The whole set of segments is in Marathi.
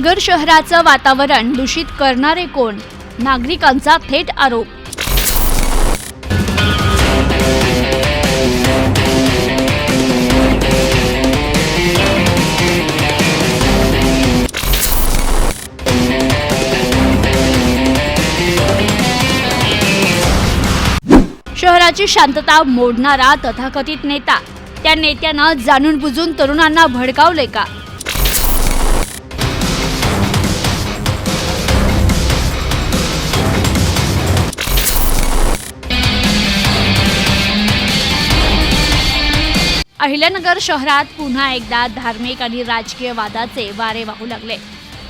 नगर शहराचं वातावरण दूषित करणारे कोण? नागरिकांचा थेट आरोप. शहराची शांतता मोडणारा तथाकथित नेता. त्या नेत्यानं जाणून बुजून तरुणांना भडकावले का? अहिल्यानगर शहरात पुन्हा एकदा धार्मिक आणि राजकीय वादाचे वारे वाहू लागले.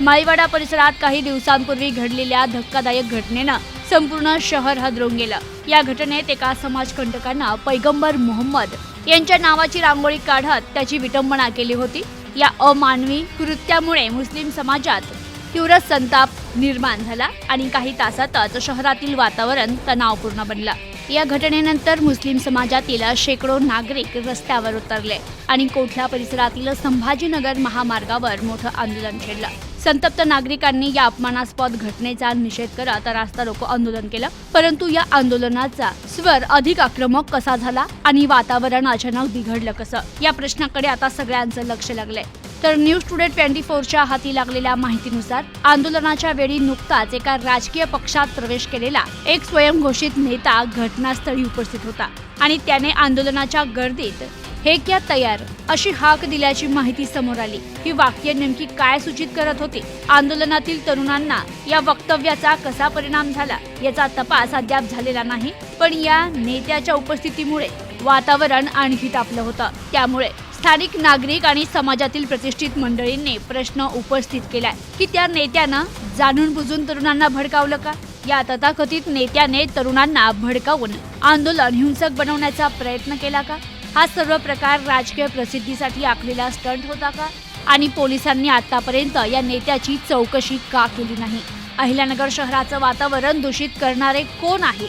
माईवाडा परिसरात काही दिवसांपूर्वी घडलेल्या धक्कादायक घटनेनं संपूर्ण शहर हदरून गेलं. या घटनेत एका समाजकंटकांना पैगंबर मोहम्मद यांच्या नावाची रांगोळी काढत त्याची विटंबना केली होती. या अमानवी कृत्यामुळे मुस्लिम समाजात तीव्र संताप निर्माण झाला आणि काही तासातच शहरातील वातावरण तणावपूर्ण बनलं. या घटनेनंतर मुस्लिम समाजातील शेकडो नागरिक रस्त्यावर उतरले आणि कोठला परिसरातील संभाजीनगर महामार्गावर मोठं आंदोलन छेडलं संतप्त नागरिकांनी या अपमानास्पद घटनेचा निषेध करत रास्ता रोको आंदोलन केलं परंतु या आंदोलनाचा स्वर अधिक आक्रमक कसा झाला आणि वातावरण अचानक बिघडलं कसं? या प्रश्नाकडे आता सगळ्यांचं लक्ष लागलंय. तर न्यूज टुडे ट्वेंटी फोरच्या हाती लागलेल्या माहितीनुसार आंदोलनाच्या वेळी नुकताच एका राजकीय पक्षात प्रवेश केलेला एक स्वयंघोषित नेता घटनास्थळी उपस्थित होता आणि त्याने आंदोलनाच्या गर्दीत हे क्या तयार अशी हाक दिल्याची माहिती समोर आली. ही वाक्य नेमकी काय सूचित करत होती? आंदोलनातील तरुणांना या वक्तव्याचा कसा परिणाम झाला? याचा तपास अद्याप झालेला नाही पण या नेत्याच्या उपस्थितीमुळे वातावरण आणखी तापलं होतं. त्यामुळे स्थानिक नागरिक आणि समाजातील प्रतिष्ठित मंडळींनी प्रश्न उपस्थित केलाय. की त्या नेत्यानं जाणून बुजून तरुणांना भडकावलं का? या तथाकथित नेत्याने तरुणांना भडकावून आंदोलन हिंसक बनवण्याचा प्रयत्न केला का? हा सर्व प्रकार राजकीय प्रसिद्धीसाठी आखलेला स्टंट होता का? आणि पोलिसांनी आतापर्यंत या नेत्याची चौकशी का केली नाही? अहिल्यानगर शहराचं वातावरण दूषित करणारे कोण आहे?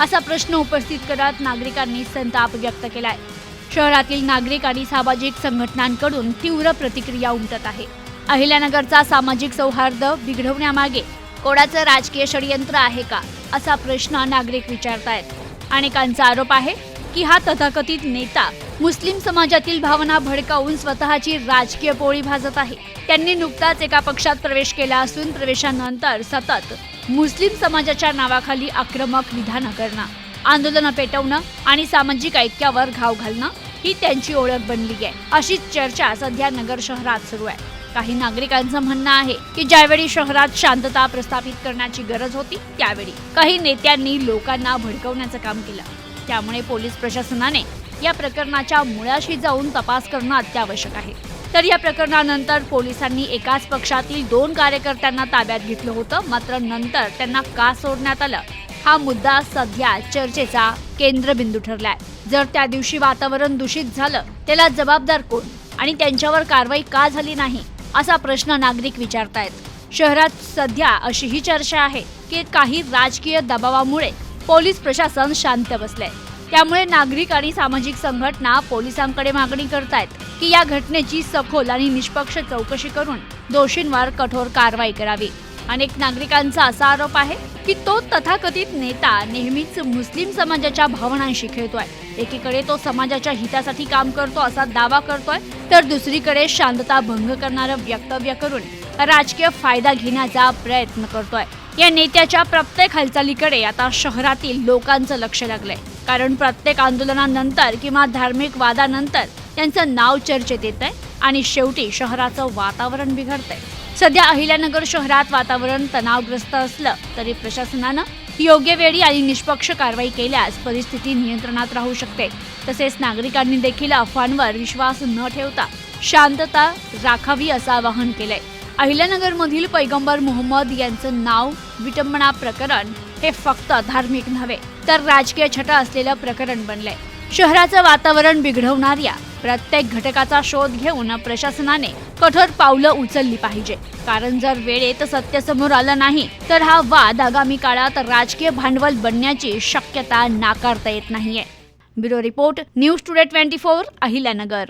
असा प्रश्न उपस्थित करत नागरिकांनी संताप व्यक्त केलाय. शहरातील नागरिक आणि सामाजिक संघटनांकडून तीव्र प्रतिक्रिया उमटत आहे. अहिल्यानगरचा सामाजिक सौहार्द बिघडवण्यामागे कोणाचं राजकीय षडयंत्र आहे का असा प्रश्न नागरिक विचारतायत. अनेकांचा आरोप आहे की हा तथाकथित नेता मुस्लिम समाजातील भावना भडकावून स्वतःची राजकीय पोळी भाजत आहे. त्यांनी नुकताच एका पक्षात प्रवेश केला असून प्रवेशानंतर सतत मुस्लिम समाजाच्या नावाखाली आक्रमक विधानं करणं आंदोलनं पेटवणं आणि सामाजिक ऐक्यावर घाव घालणं ही त्यांची ओळख बनली आहे. अशीच चर्चा सध्या नगर शहरात सुरू आहे. काही नागरिकांचं म्हणणं आहे की ज्यावेळी शहरात शांतता प्रस्थापित करण्याची गरज होती त्यावेळी काही नेत्यांनी लोकांना भडकवण्याचं काम केलं. त्यामुळे पोलीस प्रशासनाने या प्रकरणाच्या मुळाशी जाऊन तपास करणं अत्यावश्यक आहे. तर या प्रकरणानंतर पोलिसांनी एकाच पक्षातील दोन कार्यकर्त्यांना ताब्यात घेतलं होतं मात्र नंतर त्यांना का सोडण्यात आलं? हा मुद्दा सध्या चर्चेचा केंद्रबिंदू ठरलाय. जर त्या दिवशी वातावरण दूषित झालं त्याला जबाबदार कोण आणि त्यांच्यावर कारवाई का झाली नाही असा प्रश्न नागरिक विचारतायत. शहरात सध्या अशी ही चर्चा आहे की काही राजकीय दबावामुळे पोलीस प्रशासन शांत बसलंय. त्यामुळे नागरिक आणि सामाजिक संघटना पोलिसांकडे मागणी करतायत की या घटनेची सखोल आणि निष्पक्ष चौकशी करून दोषींवर कठोर कारवाई करावी. अनेक नागरिकांचा असा आरोप आहे की तो तथाकथित नेता नेहमीच मुस्लिम समाजाच्या भावनांशी खेळतोय. एकीकडे तो समाजाच्या हितासाठी काम करतो असा दावा करतोय तर दुसरीकडे शांतता भंग करणारं वक्तव्य करून राजकीय फायदा घेण्याचा प्रयत्न करतोय. या नेत्याच्या प्रत्येक हालचालीकडे आता शहरातील लोकांचं लक्ष लागलंय. कारण प्रत्येक आंदोलनानंतर किंवा धार्मिक वादानंतर त्यांचं नाव चर्चेत येत आहे आणि शेवटी शहराचं वातावरण बिघडतंय. सध्या अहिल्यानगर शहरात वातावरण तणावग्रस्त असलं तरी प्रशासनानं योग्य वेळी आणि निष्पक्ष कारवाई केल्यास परिस्थिती नियंत्रणात राहू शकते. तसेच नागरिकांनी देखील अफवांवर विश्वास न ठेवता शांतता राखावी असं आवाहन केलंय. अहिल्यानगरमधील पैगंबर मोहम्मद यांचं नाव विटंबना प्रकरण हे फक्त धार्मिक नव्हे तर राजकीय छटा असलेलं प्रकरण बनलंय. शहराचं वातावरण बिघडवणाऱ्या प्रत्येक घटकाचा शोध घेऊन प्रशासनाने कठोर पावलं उचलली पाहिजे. कारण जर वेळेत सत्य समोर आलं नाही तर हा वाद आगामी काळात राजकीय भांडवल बनण्याची शक्यता नाकारता येत नाहीये. Bureau report news today twenty four Ahilyanagar.